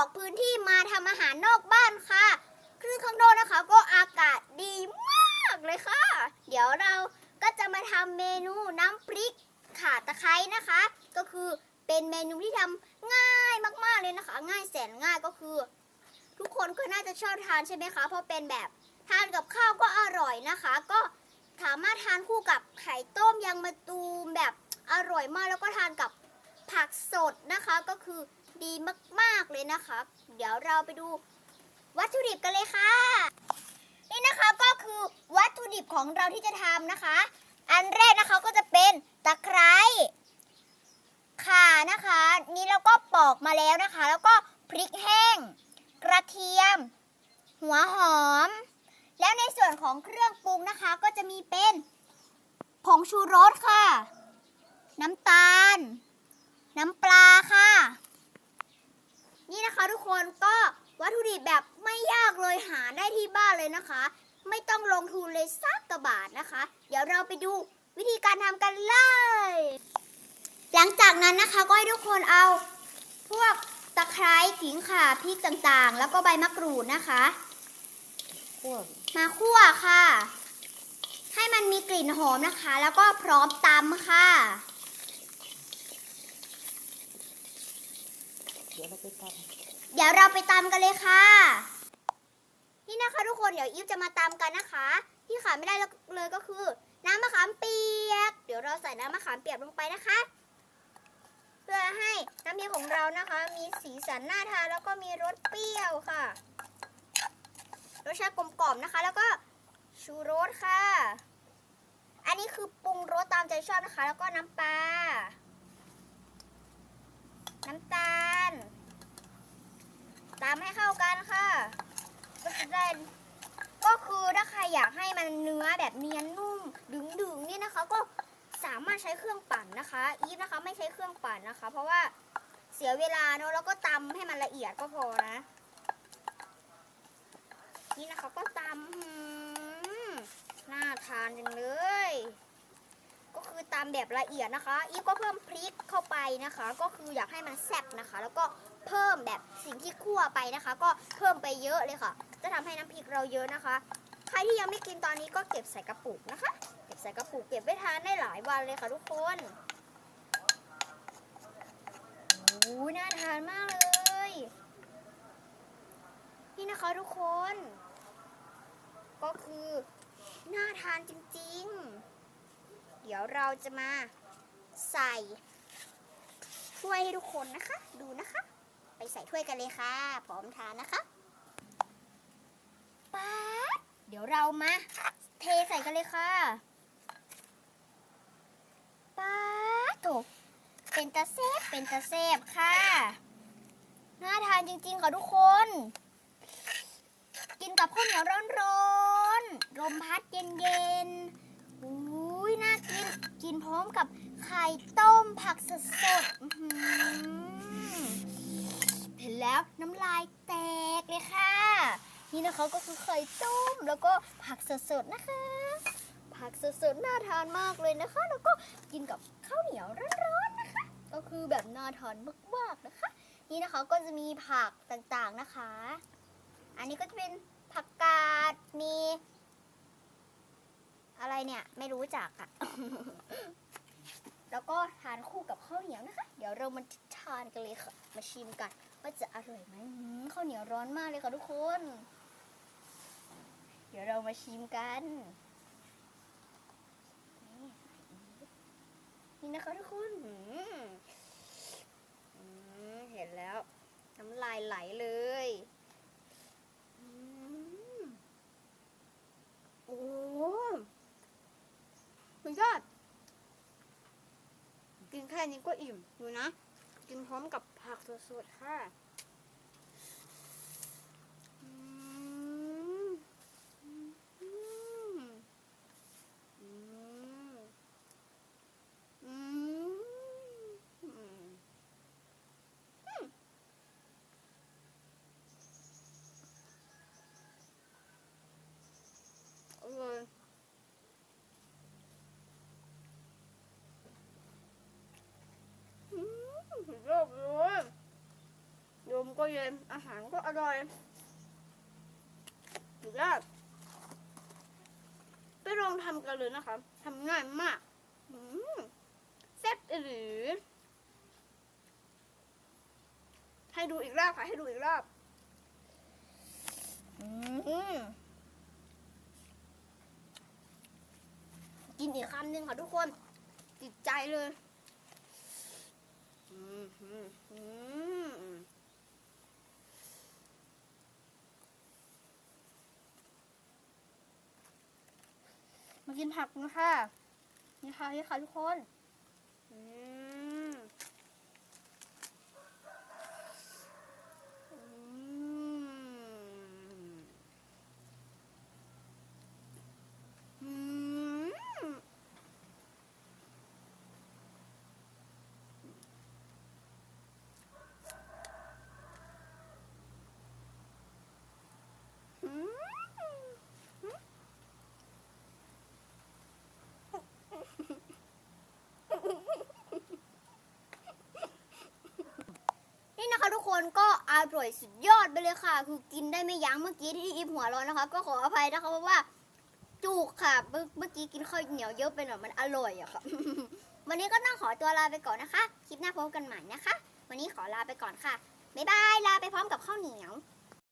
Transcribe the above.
อกพื้นที่มาทำอาหารนอกบ้านค่ะคือข้างนอกนะคะ ก็อากาศดีมากเลยค่ะ เดี๋ยวเราก็จะมาทำเมนูน้ำพริกข่าตะไคร้นะคะ ก็คือเป็นเมนูที่ทำง่ายมากๆเลยนะคะ ง่ายแสนง่ายก็คือ ทุกคนก็น่าจะชอบทานใช่ไหมคะ เพราะเป็นแบบทานกับข้าวก็อร่อยนะคะ ก็สามารถทานคู่กับไข่ต้มยังมะตูมแบบอร่อยมากแล้วก็ทานกับผักสดนะคะก็คือ ดีมากๆเลยนะคะเดี๋ยวเราไปดูวัตถุดิบกันเลยค่ะ นี่นะคะก็คือวัตถุดิบของเราที่จะทำนะคะ อันแรกนะคะก็จะเป็นตะไคร้ข่านะคะ นี่เราก็ปอกมาแล้วนะคะ แล้วก็พริกแห้ง กระเทียม หัวหอม แล้วในส่วนของเครื่องปรุงนะคะ ก็จะมีเป็นผงชูรสค่ะ น้ำตาล น้ำปลาค่ะ นี่นะคะทุกคนก็วัตถุดิบแบบไม่ยากเลยหาได้ที่บ้า นะคะ ไม่ต้องลงทุนเลยสักกระบาทนะคะ เดี๋ยวเราไปดูวิธีการทำกันเลย หลังจากนั้นนะคะก็ให้ทุกคนเอาพวกตะไคร้ขิงข่าพริกต่างๆ แล้วก็ใบมะกรูดนะคะมาคั่วค่ะ ให้มันมีกลิ่นหอมนะคะ แล้วก็พร้อมตำค่ะ เดี๋ยวเราไปตเดี๋ยวเราไปตำกันเลยค่ะ นี่นะคะทุกคนเดี๋ยวอีฟจะมาตำกันนะคะ ที่ขาดไม่ได้เลยก็คือ น้ำมะขามเปียก เดี๋ยวเราใส่น้ำมะขามเปียกลงไปนะคะ เพื่อให้น้ำพริกของเรานะคะ มีสีสันน่าทานแล้วก็มีรสเปรี้ยวค่ะรสชาติกลมกล่อมนะคะ แล้วก็ชูรสค่ะ อันนี้คือปรุงรสตามใจชอบนะคะ แล้วก็น้ำปลา น้ำตาล ตามให้เข้า็นก็คือถ้าใครอยากให้มันเนื้อแบบเนียนนุ่มดึงๆนี่นะคะ ก็สามารถใช้เครื่องปั่นนะคะ อีฟนะคะไม่ใช้เครื่องปั่นนะคะ เพราะว่าเสียเวลาเนอะแล้วก็ตำให้มันละเอียดก็พอนะ นี่นะคะก็ตำน่าทานจังเลย ก็คือตำแบบละเอียดนะคะ อีฟก็เพิ่มพริกเข้าไปนะคะ ก็คืออยากให้มันแซ่บนะคะ แล้วก็เพิ่มแบบสิ่งที่คั่วไปนะคะ ก็เพิ่มไปเยอะเลยค่ะ จะทำให้น้ำพริกเราเยอะนะคะ ใครที่ยังไม่กินตอนนี้ก็เก็บใส่กระปุกนะคะ เก็บใส่กระปุกเก็บไว้ทานได้หลายวันเลยค่ะทุกคนโอ้น่าทานมากเลย นี่นะคะทุกคน ก็คือน่าทานจริงๆ เดี๋ยวเราจะมาใส่ถ้วยให้ทุกคนนะคะ ดูนะคะ ไปใส่ถ้วยกันเลยค่ะ พร้อมทานนะคะป๊าด เรามาเทใส่กันเลยค่ะป๊าดโถเป็นตะเซฟเป็นตะเซฟค่ะ น่าทานจริงๆค่ะทุกคน กินกับข้าวเหนียวร้อนๆลมพัดเย็นๆอุ้ยน่ากิน กินพร้อมกับไข่ต้มผักสดๆเห็นแล้วน้ำลายแตกเลยค่ะ นี่นะคะก็คือไข่ต้มแล้วก็ผักสดๆนะคะ ผักสดๆน่าทานมากเลยนะคะ แล้วก็กินกับข้าวเหนียวร้อนๆนะคะ ก็คือแบบน่าทานมากๆนะคะ นี่นะคะก็จะมีผักต่างๆนะคะ อันนี้ก็จะเป็นผักกาดมี อะไรเนี่ยไม่รู้จักอะแล้วก็ทานคู่กับข้าวเหนียวนะคะ เดี๋ยวเรามาทานกันเลยค่ะ มาชิมกันว่าจะอร่อยไหมข้าวเหนียวร้อนมากเลยค่ะทุกคน มาชิมกัน นี่นะคะทุกคนเห็นแล้วน้ำลายไหลเลยอโอ้สุดยอดกินแค่นี้ก็อิ่มดูนะ กินพร้อมกับผักสดๆค่ะอืมอืมอืมอืมอืมอร่อยอืมสุดยอดเลยดม ก็เย็น อาหารก็อร่อยสุดยอดไปลองทำกันเลยนะคะทำง่ายมากแซ่บหรือ ให้ดูอีกรอบค่ะ ให้ดูอีกรอบอกินอีกคำหนึ่งค่ะทุกคนติดใจเลย อืมอืมอื มากินผักนะคะนี่ค่ะนี่ค่ะทุกคน อืมอืมอืม อืมนี่นะ คนก็อร่อยสุดยอดไปเลยค่ะ คือกินได้ไม่ยั้งเมื่อกี้ที่อิ่มหัวเร้อนนะคะ ก็ขออภัยนะคะเพราะว่าจุกค่ะเมื่อเมื่อกี้กินข้าวเหนียวเยอะไปหน่อยมันอร่อยอะค่ะ วันนี้ก็ต้องขอตัวลาไปก่อนนะคะ คลิปหน้าพบกันใหม่นะคะ วันนี้ขอลาไปก่อนค่ะบ๊ายบายลาไปพร้อมกับข้าวเหนียว